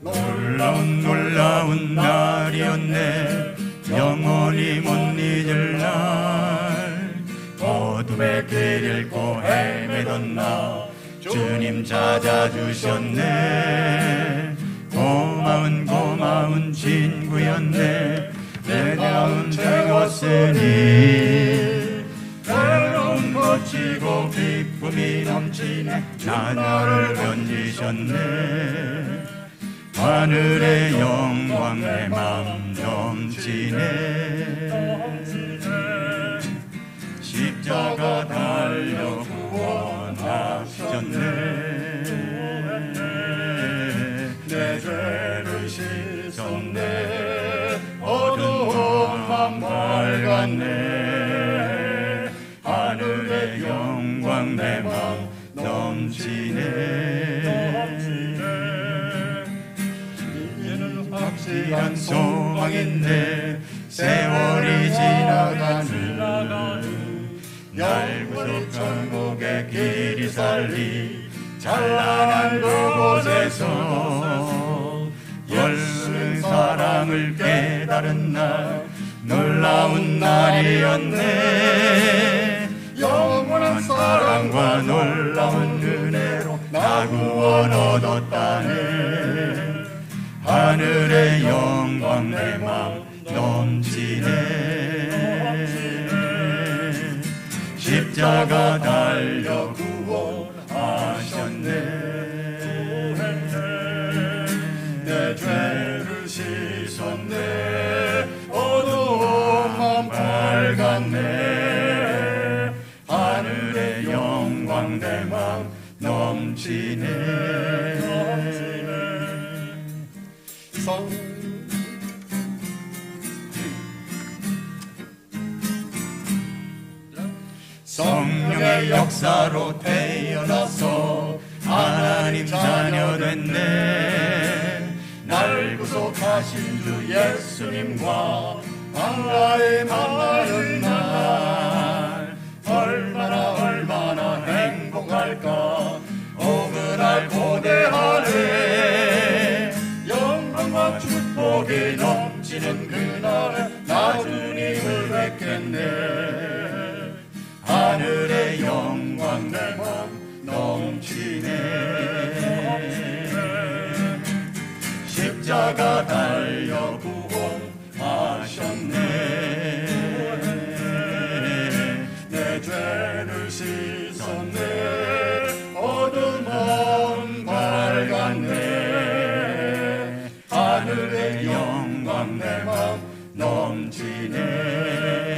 놀라운 놀라운 날이었네. 영원히 못 잊을 날. 어둠의 길 잃고 헤매던 나 주님 찾아주셨네. 고마운 고마운 친구였네. 내 마음 되었으니 외로움 거치고 기쁨이 넘치네. 나를 건지셨네 하늘의 영광 내 마음 넘치네. 십자가 달려 구원하셨네. 내 죄를 씻었네. 어두운 밤 밝았네. 하늘의 영광 내 마음 넘치네 확실한 소망인데 세월이 지나가는 날 구속한 목의 길이 살리 찬란한 그곳에서 예수의 사랑을 깨달은 날 놀라운 날이었네. 영원한 사랑과 놀라운 은혜로 나 구원 얻었다네 하늘의 영광 내 맘 넘치네. 십자가 달려 구원하셨네. 내 죄를 씻었네. 어두운 맘 밝았네. 하늘의 영광 내 맘 넘치네 성령의 역사로 태어나서 하나님 자녀 됐네. 날 구속하신 주 예수님과 만나에 만나는 날 얼마나 얼마나 행복할까? 오그날 고대하네. 영광과 축복이 넘치는 그날에 나 주님을 뵙겠네 하늘의 영광 내맘 넘치네. 십자가 달려 구원하셨네. 내 죄를 씻었네. 어둠은 밝았네. 하늘의 영광 내맘 넘치네